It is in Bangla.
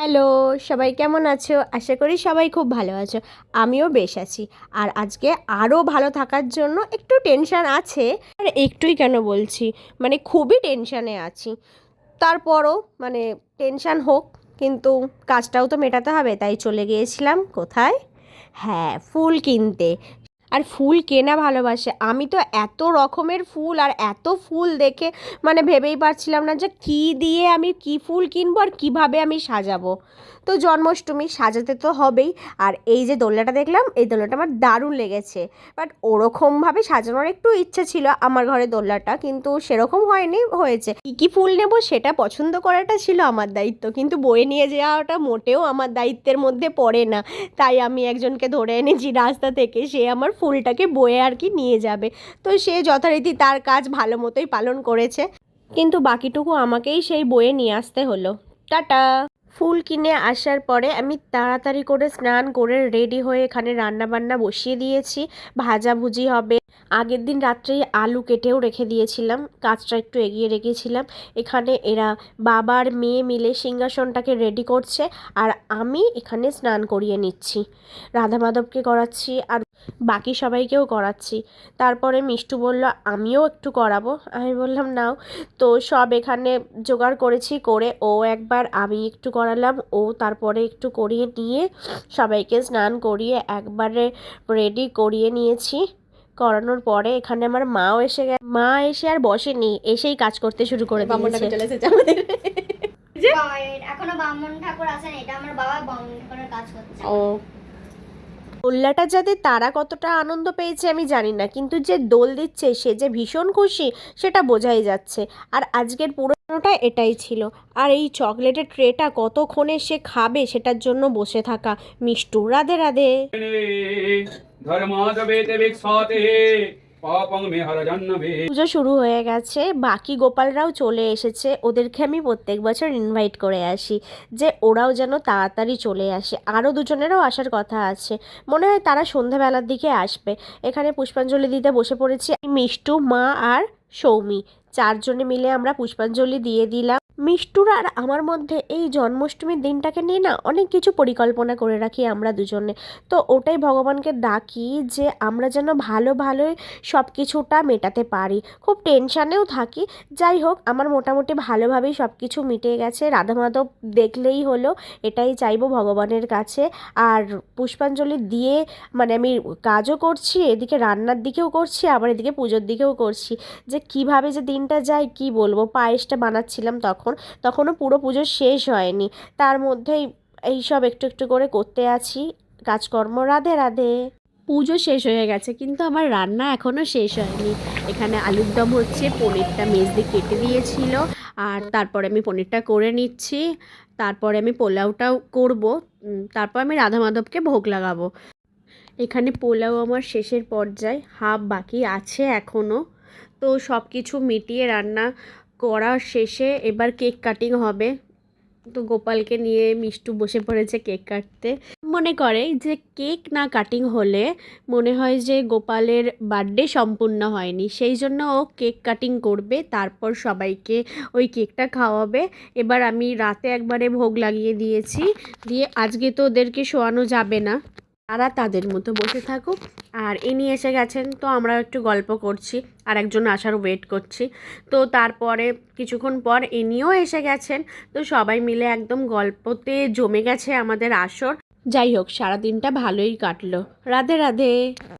হ্যালো, সবাই কেমন আছো? আশা করি সবাই খুব ভালো আছো। আমিও বেশ আছি। আর আজকে আরও ভালো থাকার জন্য একটু টেনশান আছে। আর একটুই কেন বলছি? মানে খুবই টেনশানে আছি। তারপরও মানে টেনশান হোক, কিন্তু কাজটাও তো মেটাতে হবে, তাই চলে গিয়েছিলাম কোথায়? হ্যাঁ ফুল কিনতে। আর ফুল কেনা ভালোবাসে? আমি তো এত রকমের ফুল আর এত ফুল দেখে মানে ভেবেই পারছিলাম না যে কী দিয়ে আমি কী ফুল কিনবো আর কীভাবে আমি সাজাবো। তো জন্মাষ্টমী সাজাতে তো হবেই। আর এই যে দোলনাটা দেখলাম, এই দোলনাটা আমার দারুণ লেগেছে। বাট ওরকমভাবে সাজানোর একটু ইচ্ছে ছিল আমার ঘরে দোলনাটা, কিন্তু সেরকম হয়নি, হয়েছে। কী কী ফুল নেব সেটা পছন্দ করাটা ছিল আমার দায়িত্ব, কিন্তু বয়ে নিয়ে যাওয়াটা মোটেও আমার দায়িত্বের মধ্যে পড়ে না। তাই আমি একজনকে ধরে এনেছি রাস্তা থেকে, সে আমার ফুলটাকে বয়ে আর কি নিয়ে যাবে। তো সে যথারীতি তার কাজ ভালো মতোই পালন করেছে। কিন্তু বাকিটুকু আমাকেই সেই বয়ে নিয়ে আসতে হলো। টাটা! ফুল কিনে আসার পরে আমি তাড়াতাড়ি করে স্নান করে রেডি হয়ে এখানে রান্না বান্না বসিয়ে দিয়েছি। ভাজাভুজি হবে। আগের দিন রাত্রেই আলু কেটেও রেখে দিয়েছিলাম, কাজটা একটু এগিয়ে রেখেছিলাম। এখানে এরা বাবার মেয়ে মিলে সিংহাসনটাকে রেডি করছে আর আমি এখানে স্নান করিয়ে নিচ্ছি। রাধা মাধবকে করাচ্ছি আর বাকি সবাইকেও করাচ্ছি। তারপরে মিষ্টু বলল, আমিও একটু করাবো। আমি বললাম, নাও। তো সব এখানে জোগাড় করেছি, করে ও একবার আমি একটু করালাম, ও তারপরে একটু করিয়ে নিয়ে সবাইকে স্নান করিয়ে একবারে রেডি করিয়ে নিয়েছি। করানোর পরে এখানে আমার মাও এসে গেছে মা এসে আর বসেনি এসেই কাজ করতে শুরু করে দিয়েছে। চলে এসেছে আমাদের। এখনও ঠাকুর আছেন এটা আমার বাবা ঠাকুরের কাজ করছে। ও দোলনাটা যাতে তারা কতটা আনন্দ পেয়েছে আমি জানি না, কিন্তু যে দোল দিচ্ছে, সে যে ভীষণ খুশি, সেটা বোঝাই যাচ্ছে। আর আজকের পুরোনোটা এটাই ছিল। আর এই চকলেটের ট্রেটা কতক্ষণে সে খাবে, সেটার জন্য বসে থাকা মিষ্টু। রাধে রাধে। পুজো শুরু হয়ে গেছে, বাকি গোপালরাও চলে এসেছে। ওদেরকে আমি প্রত্যেক বছর ইনভাইট করে আসি, যে ওরাও যেন তাড়াতাড়ি চলে আসে। আরও দুজনেরও আসার কথা আছে। মনে হয় তারা সন্ধ্যাবেলার দিকে আসবে। এখানে পুষ্পাঞ্জলি দিতে বসে পড়েছি। মিষ্টু, মা আর সৌমি। চারজনে মিলে আমরা পুষ্পাঞ্জলি দিয়ে দিলাম। মিষ্টুর আর আমার মধ্যে এই জন্মাষ্টমীর দিনটাকে নিয়ে না অনেক কিছু পরিকল্পনা করে রাখি আমরা দুজনে। তো ওটাই ভগবানকে ডাকি যে আমরা যেন ভালো ভালোই সব কিছুটা মেটাতে পারি। খুব টেনশানেও থাকি। যাই হোক, আমার মোটামুটি ভালোভাবেই সব কিছু মিটে গেছে। রাধা মাধব দেখলেই হলো, এটাই চাইব ভগবানের কাছে। আর পুষ্পাঞ্জলি দিয়ে মানে আমি কাজও করছি, এদিকে রান্নার দিকেও করছি, আবার এদিকে পুজোর দিকেও করছি। যে কীভাবে যে দিনটা যায়, কি বলব? পায়েসটা বানাচ্ছিলাম তখন তখনও পুরো পুজো শেষ হয়নি। তার মধ্যেই এই সব একটু একটু করে করতে আছি। কাজকর্ম, রাধে রাধে। পুজো শেষ হয়ে গেছে, কিন্তু আমার রান্না এখনও শেষ হয়নি। এখানে আলুর দম হচ্ছে, পনিরটা মেজদি কেটে দিয়েছিল, আর তারপরে আমি পনিরটা করে নিচ্ছি। তারপরে আমি পোলাওটাও করব তারপর আমি রাধা মাধবকে ভোগ লাগাবো। এখানে পোলাও আমার শেষের পর্যায়ে, হাফ বাকি আছে এখনও তো সব কিছু মিটিয়ে রান্না করা শেষে এবার কেক কাটিং হবে। তো গোপালকে নিয়ে মিষ্টু বসে পড়েছে কেক কাটতে। মনে করে যে কেক না কাটিং হলে মনে হয় যে গোপালের বার্থডে সম্পূর্ণ হয়নি। সেই জন্য ও কেক কাটিং করবে, তারপর সবাইকে ওই কেকটা খাওয়াবে। এবার আমি রাতে একবারে ভোগ লাগিয়ে দিয়েছি। দিয়ে আজকে তো ওদেরকে শোয়ানো যাবে না। তারা তাদের মতো বসে থাকুক। আর ইনি এসে গেছেন, তো আমরা একটু গল্প করছি আর একজন আসার ওয়েট করছি। তো তারপরে কিছুক্ষণ পর ইনিও এসে গেছেন, তো সবাই মিলে একদম গল্পতে জমে গেছে আমাদের আসর। যাই হোক, সারাদিনটা ভালোই কাটলো। রাধে রাধে।